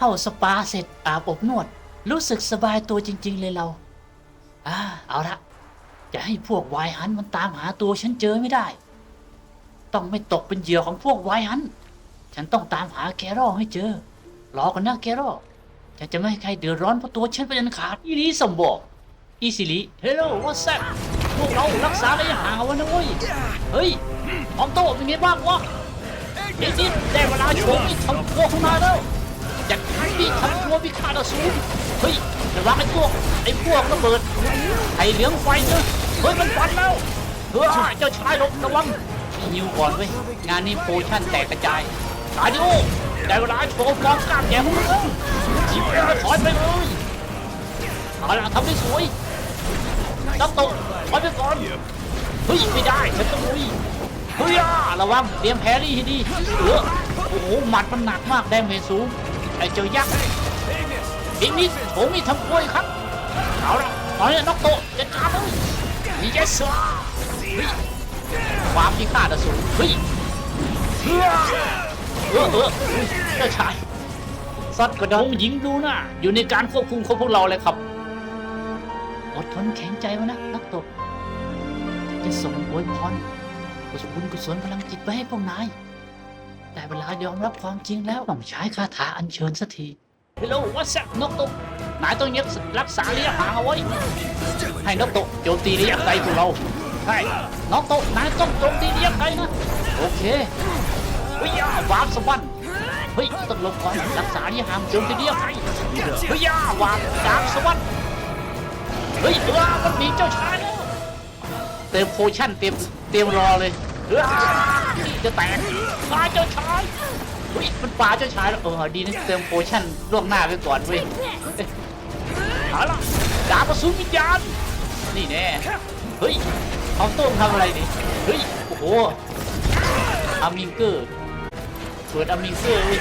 เข้าสปาเสร็จอาบอบนวด รู้สึกสบายตัวจริง ๆ เลยเรา อ่า เอาละ จะให้พวกวายฮันมันตามหาตัวฉันเจอไม่ได้ ต้องไม่ตกเป็นเหยื่อของพวกวายฮัน ฉันต้องตามหาแกรอให้เจอ รอกันนะแกรอฉันจะไม่ให้ใครเดือดร้อนเพราะตัวฉันเป็นอันขาดอีนี้สมบอกอีสิริเฮลโลวอทแซปพวกเรารักษาระยะห่างเอาไว้นะเว้ย เฮ้ยออมโต้เป็นไงบ้างวะเดี๋ยวนี้ได้เวลาโชว์มีดทำครัวของนายแล้ว จัดการมีดทำครัวพิฆาตอสูรเฮ้ยระวังไอ้พวกไอ้พวกระเบิดไอ้เหลืองไฟเนอะเฮ้ยมันฟันแล้วเฮ้ยเจ้าชายหลบระวังมีนิวก่อนเว้ยงานนี้โพชั่นแตกกระจายตายดิโอได้เวลาโชว์ฟอร์มกล้ามแย่ของมึงแล้วจีบไปถอยไปเลยเอาละทำให้สวยนักตกถอยไปก่อนเฮ้ยไม่ได้ฉันต้องลุยเฮ้ยอะระวังเตรียมแพรรี่ให้ดีเออโอ้โหหมัดมันหนักมากแดงเมสูง ไอ้เจ้ายักษ์อีกนิดผมมีทำกล้วยครับ เอาละตอนนี้นกโตะจัดการเลยนี่แกซ่าเฮ้ยความพิฆาตสูรเฮ้ยเฮ้ยเออเออเฮ้ยเจ้าชายซัดกระดองหญิงดูนะอยู่ในการควบคุมของพวกเราเลยครับ อดทนแข็งใจไว้นะนักตกจะส่งอวยพรกุศลบุญกุศลพลังจิตไปให้พวกนาย แต่เวลายอมรับความจริงแล้วต้องใช้คาถาอัญเชิญสักทีฮัลโหลวัสนกตกนายต้องยักรักษาระยะห่างเอาไว้ ให้นกตกโจมตีระยะไกลพวกเราใช่นกตกนายต้องโจมตีระยะไกลนะ โอเคเฮ้ยาวางสวรรค์เฮ้ยต้องลบก่อนรักษาระยะห่างโจมตีระยะไกลเฮ้ยาวางดาบสวรรค์เฮ้ยว้ามันมีเจ้าชายแล้วเติมโพชั่นเตรียมเตรียมรอเลยเฮ้ย จะแตกปลาเจ้าชายเฮ้ยมันปลาเจ้าชายแล้วเออดีนะเติมโพชั่นล่วงหน้าไปก่อนเว้ยเอาละดาบกระสุนวิญญาณนี่แน่เฮ้ยเอาโต้งทำอะไรนี่เฮ้ยโอ้โหอามิงเกอร์เปิดอามิงเกอร์เว้ย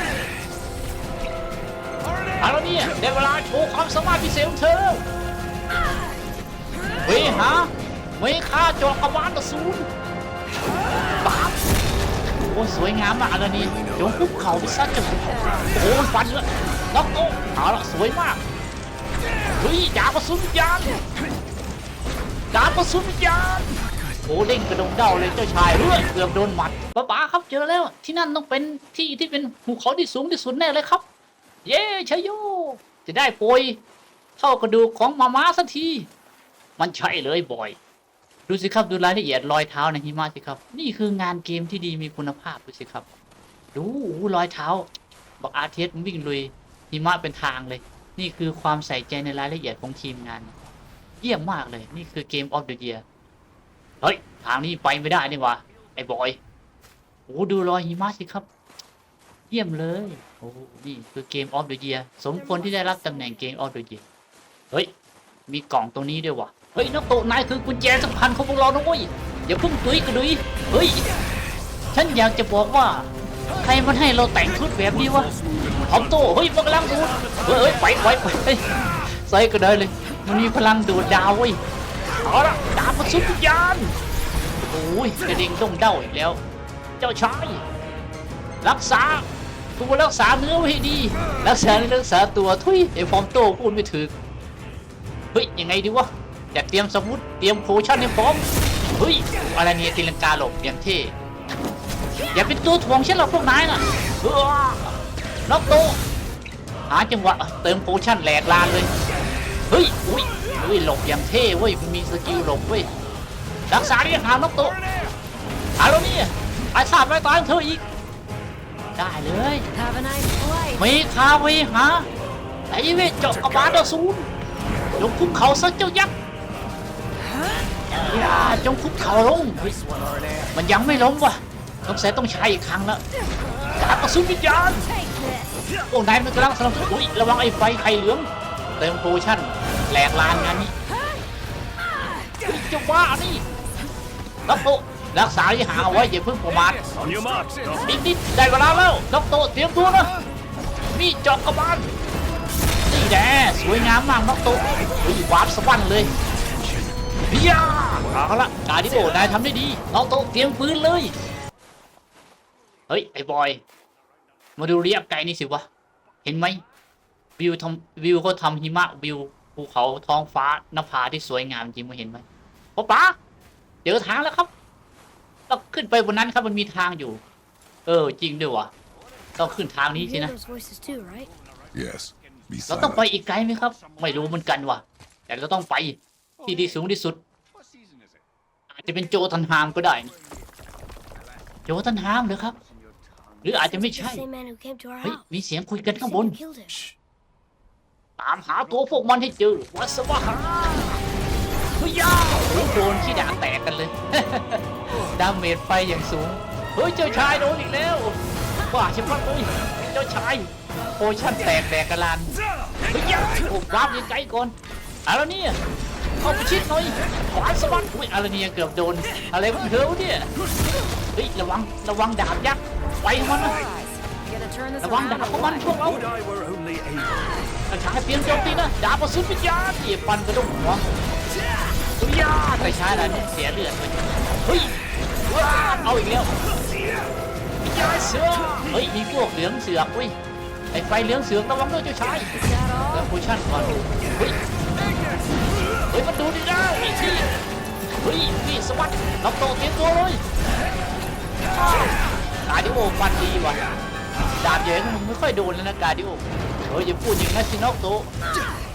เอาแล้วเนี่ยได้เวลาโชว์ความสามารถพิเศษของเธอเฮ้ยฮะไม่ฆ่าจอกกระวานตะซูนบาปโอ้สวยงามมากเลยนี่จงคุกเข่าไปซะจะโอ้ฟันเลยน็อกโตเอาละสวยมากเฮ้ยดาบกระสุนวิญญาณดาบกระสุนวิญญาณโอ้เด้งกระดงเด้าเลยเจ้าชายเฮ้ยเกือบโดนหมัดป้าป๋าครับเจอแล้ว ที่นั่นต้องเป็นที่ที่เป็นภูเขาที่สูงที่สุดแน่เลยครับ เย้ชัยโย จะได้โปรยเท่ากระดูกของมาม่าสักที มันใช่เลยบอย ดูสิครับดูรายละเอียดรอยเท้าในหิมะสิครับ นี่คืองานเกมที่ดีมีคุณภาพดูสิครับ ดูรอยเท้า บอกอาร์เทสวิ่งลุยหิมะเป็นทางเลย นี่คือความใส่ใจในรายละเอียดของทีมงาน เยี่ยมมากเลย นี่คือเกมออฟเดอะเยียเฮ้ยทางนี้ไปไม่ได้นี่วะไอ้บอยโอ้ดูรอยหิมะสิครับ เยี่ยมเลยโอ้นี่คือเกมออฟเดอะเยียสมควรที่ได้รับตำแหน่งเกมออฟเดอะเยียเฮ้ยมีกล่องตรงนี้ด้วยวะ เฮ้ยนกโตะนายคือกุญแจสำคัญของพวกเรานะเว้ยอย่าเพิ่งตุยกระดุยเฮ้ยฉันอยากจะบอกว่าใครมันให้เราแต่งชุดแบบนี้วะทอมโตเฮ้ยมันกำลังดูดเฮ้ยไปไปไปใส่ก็ได้เลย มันมีพลังดูดดาวเว้ยเอาละดาบมาสุดวิญญาณโอ้ยกระดิ่งต้องเด้าอีกแล้ว เจ้าชายรักษาตัวรักษาเนื้อไว้ให้ดี รักษาเนื้อรักษาตัวทุยไอ้ฟอมโตพูดไม่ถึกเฮ้ยยังไงดีวะ จะเตรียมสมุดเตรียมโพชั่นให้พร้อมเฮ้ยอะไรเนี่ยตีลังกาหลบอย่างเท่อย่าเป็นตัวถ่วงฉันหรอกพวกนายน่ะน็อกโตหาจังหวะเติมโพชั่นแหลกลานเลยเฮ้ยอุ้ยเฮ้ยหลบอย่างเท่เว้ยมันมีสกิลหลบเว้ยรักษาเรีหาน็อกโตเอาแล้วเนี่ยไอ้ทราบไว้ตายเธออีกได้เลยมีคาเวหาไอ้เวทเจาะกระบาดอสูรจงคุกเขาซะเจ้ายักษ์ ยาจงคุกเข่าลง มันยังไม่ล้มวะสงสัยต้องใช้อีกครั้งแล้วดาบกระสุนวิญญาณโอ้นายมันกำลังสนับสนุนอุ้ยระวังไอ้ไฟไข่เหลืองเติมโปรชั่นแหลกลานงานนี้จะว่านี่รับโตรักษาที่หาไว้อย่าเพิ่งประมาท On your marks, อีกนิดได้เวลาแล้วด็อกโตเตรียมตัวนะนี่จอกกระบาลนี่แน่สวยงามมากด็อกโตเฮ้ยวาร์ปสวรรค์เลย เฮียเอาละกาดิโอนายทำได้ดีด็อกโตเตรียมปืนเลย เฮ้ย ไอ้บอย มาดูเรียบไกลนี่สิวะ เห็นไหมวิวทำวิวเขาทำหิมะวิวภูเขาท้องฟ้าหน้าผาที่สวยงามจริงมาเห็นไหมป๊าป๋าเจอทางแล้วครับต้องขึ้นไปบนนั้นครับมันมีทางอยู่ เออ จริงด้วยวะต้องขึ้นทางนี้ You สิ hear นะ those voices too, right? Yes. Be เราต้อง silent. ไปอีกไกลไหมครับ ไม่รู้เหมือนกันว่ะ แต่เราต้องไป ที่ที่สูงที่สุด อาจจะเป็นโจทันฮามก็ได้นะโจทันฮามเหรือครับ หรืออาจจะไม่ The ใช่ same man who came to our เฮ้ย house. มีเสียงคุยกัน They ข้าง said บน you killed him. ตามหาตัวพวกมันให้เจอวัสวะหาเฮ้ยยาโอ้โหโดนขี้ด่าแตกกันเลยดาเมจไฟอย่างสูงเฮ้ยเจ้าชายโดนอีกแล้วว่าใช่ไหมเฮ้ยเจ้าชายโพชั่นแตกแตกกระลานเฮ้ยยาโอ้วาร์ปยังไกลก่อนอะไรเนี่ย เข้าไปชิดหน่อยขวาสะบัดอุ้ยอะไรเนี่ยเกือบโดน อะไรของเธอวะเนี่ยเฮ้ยระวังระวังดาบยักษ์ไปมันนะระวังดาบของมันพวกเรา Would I were only able. กระชายเตรียมโจมตีนะดาบประสุนวิญญาณเหยียบฟันกระดุมหัววิญญาณแต่ใช้อะไรเนี่ยเสียเลือดไปเฮ้ยว้าเอาอีกแล้ววิญญาณเสือเฮ้ยมีพวกเหลืองเสือกเว้ยไอ้ไฟเหลืองเสือกระวังด้วยเจ้าชายเริ่ all? มโพชั่นก่อนเฮ้ย ฮ้ยมันดูดีนะไอ้ที่เฮ้ยนี่สวัสดิ์ล็อกโตเตรียมตัวเลยกาดิโอฟันดีว่ะดาบใหญ่ของมึงไม่ค่อยโดนแล้วนะกาดิโอเฮ้ยอย่าพูดอย่างนั้นสินอกโต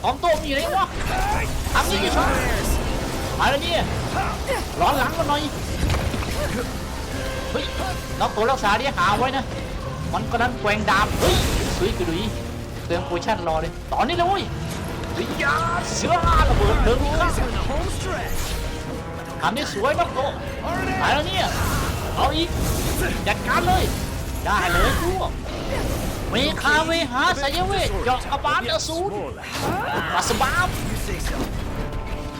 ของโตมีอะไรวะทำนี่กี่ช็อตมาแล้วเนี่ยร้อนหลังกันหน่อยเฮ้ยนอกโตรักษาดิหาไว้นะมันก็นั้นแกว่งดาบเฮ้ยสวยกระดุยเติมโพชั่นรอเลยตอนนี้เลยเว้ ยาเสือระเบิดเพลิงข้างทำได้สวยมากโตไปแล้วเนี่ย เอาอีก จัดการเลย ได้เลยพวกเมคาเวหาสายเวทเจาะกระบาลอสูร Smaller. ปัสบาบ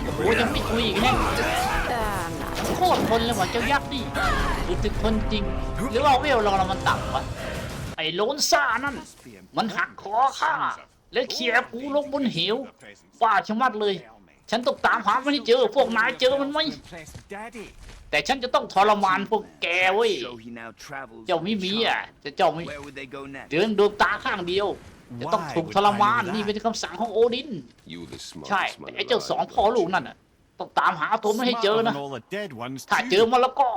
โอ้โหยังไม่คุยอีกแน่โคตรทนเลยว่ะเจ้ายักษ์นี่รู้สึกทนจริง หรือว่าเวลราเรามันต่ำวะไอ้โลนซ่านั่น มันหักคอข้า แล้วเขี่ยกูลงบนเหวป้าชะมัดเลย ฉันต้องตามหามันให้เจอ พวกนายเจอมันไหม Impress Daddy. แต่ฉันจะต้องทรมานพวกแกเว้ย So he now travels เจ้าไม่มีอะจะเจ้าไม่ Where would they go next? เดินดวงตาข้างเดียว จะต้องถูกทรมานนี่เป็นคำสั่งของโอดิน You the smartest ใช่ man แต่ไอ้เจ้าสองพ่อลูกนั่นน่ะต้องตามหาตัวมันให้เจอนะ Smarter than all the dead ones ถ้า too. เจอมันแล้วก็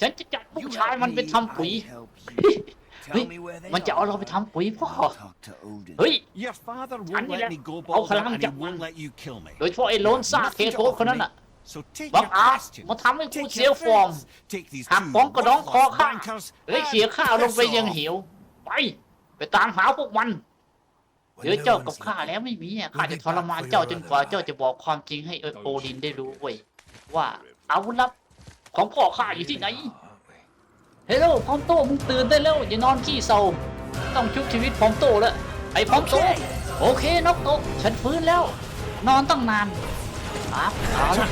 ฉันจะจับลูก You ชาย help มันไป me, ทำปุ๋ย I help you. เฮ้ย Tell me where they มันจะเอาเรา are. ไปทำปุ๋ยพ่อ I'll talk to Odin. เฮ้ย Your father Anh won't đi let ra. me go Ông Balder, khả năng and he chặt won't anh. let you kill me. โดยเฉพาะไอ้โลนซ่าเค Nothing โ to ฟคน offer นั้น me. น่ะ So take บัง your อาจ questions. มาทำให้กู Take เสีย your ฟอร์ม friends. Take these หัก two ป้องกระดองคอ worthless ข้า bankers เลยเขี่ยข้าลงไปยัง piss เห off. วไป ไปตามหาพวกมัน When เดี๋ยว no เจ้า one's กับข้า looking. แล้วไม่มีอะข้าจะทรมานเจ้าจนกว่าเจ้าจะบอกความจริงให้เออโอดินได้รู้เว้ยว่าอาวุธลับของพ่อข้าอยู่ที่ไหน เฮลโลพร้อมโตมึงตื่นได้แล้วอย่านอนขี้เศร้าต้องชุบชีวิตพร้อมโตแล้วไอ้พร้อมโตโอเคนกโตฉันฟื้นแล้ว นอนตั้งนานครับเอาละ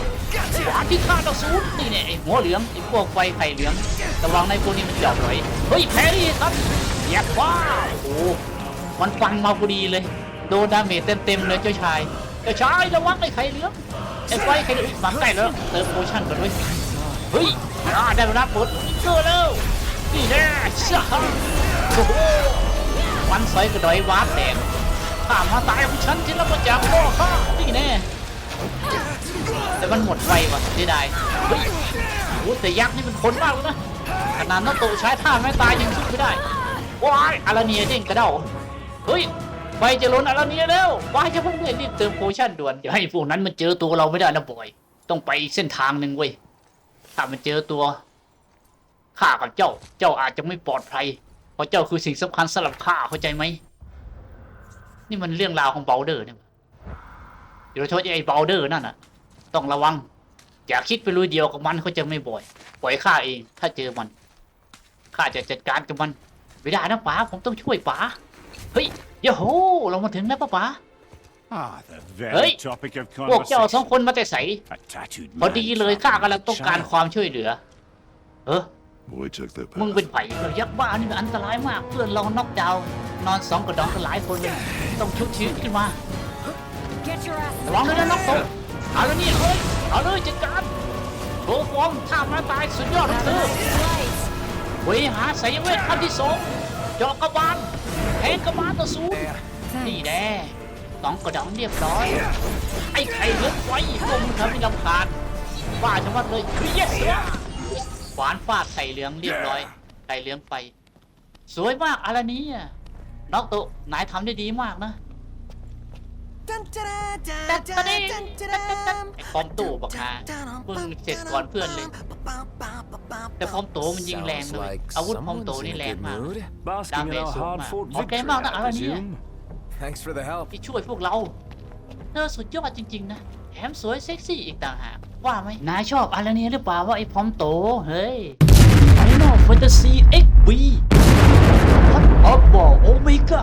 หวานที่ข้าต่อศูนย์นี่เนี่ยไอ้หัวเหลืองไอ้พวกไฟไข่เหลืองระวังในพวกนี้มันจอบหน่อยเฮ้ยแพ้ดิครับเหยียบว้าโอ้โหมันฟันมาพอดีเลยโดนดาเมจเต็มๆเลยเจ้าชายเจ้าชายระวังไอ้ไข่เหลืองไอ้ไฟไข่เหลืองมาใกล้แล้วเติมโพชั่นกันด้วย เฮ้ยอ่าได้เวลาปลดเจอแล้วนี่แน่ชาโอ้โหวันใสกระดอยวาร์ปแดงข้ามาตายของฉันที่รับมาจากพ่อข้านี่แน่แต่มันหมดไวว่ะเสียดายเฮ้ยโอ้แต่ยักษ์นี่มันคนมากเลยนะขนาดน้องโตใช้ท่าไม่ตายยังสู้ไม่ได้ว้ายอาราเนียเด้งกระเด้าเฮ้ยไฟจะล้นอาราเนียแล้วว้ายจะพุ่งเลยรีบเติมโพชั่นด่วนอย่าให้พวกนั้นมันเจอตัวเราไม่ได้นะบอย ต้องไปเส้นทางหนึ่งเว้ย ถ้ามันเจอตัวข้ากับเจ้า เจ้าอาจจะไม่ปลอดภัย เพราะเจ้าคือสิ่งสำคัญสำหรับข้าเข้าใจไหม นี่มันเรื่องราวของเบลเดอร์เนี่ยโดยเฉพาะไอ้เบลเดอร์นั่นน่ะ ต้องระวัง อย่าคิดไปลุยเดียวกับมันเขาจะไม่บ่อย ปล่อยข้าเอง ถ้าเจอมัน ข้าจะจัดการกับมัน ไม่ได้นะป๋า ผมต้องช่วยป๋า เฮ้ยโยโห เรามาถึงแล้วป้าป๋า Ah, the very Hey, topic of พวกเจ้าสอง conversation. คนมาแต่ใส A tattooed พอดี man เลย found ข้า a กำลังต้องการ child. ความช่วยเหลือ เออ Boy took the มึงเป็น path. ไผ่เออยักษ์บ้านี่มันอันตรายมาก เพื่อนเราน็อกดาวน์นอนสองกระดองกันหลายคนเลยต้องชุบชีวิตขึ้นมา Get your ass ระวังด้วยนะน็อกโตเอาแล้วนี่เฮ้ยเอาเลยจัดการโบฟองท่ามาตายสุดยอดของเธอ Slice. เวหาสายเวทขั้นที่สองเจาะกระบาลแทงกระบาลต่อสู้นี่ Thanks. แน่ สองกระดองเรียบร้อย ไอ้ไข่เลือดไว้พวกมึงทำให้ลำคาญว่าจังวัดเลยคือเยสขวานฟาดไข่เหลืองเรียบร้อยไข่เหลืองไป สวยมากอะไรนี้อะน็อกโตะนายทำได้ดีมากนะตัดตะดิงตัดตัดตัดไอ้คอมตู้บักฮาเพิ่งเสร็จก่อนเพื่อนเลย แต่คอมโตมันยิงแรงเลยอาวุธคอมโตนี่แรงมาก Basking in our Damage, hard man. fought Okay, victory, Mark, I I don't need it. presume. Thanks for the help. ที่ช่วยพวกเรา เธอสุดยอดจริง ๆ นะแถมสวยเซ็กซี่อีกต่างหาก ว่าไหมนายชอบอะไรนี้หรือเปล่าว่าไอ้พร้อมโต เฮ้ย Final Fantasy XB พัดออฟบอลโอเมก้า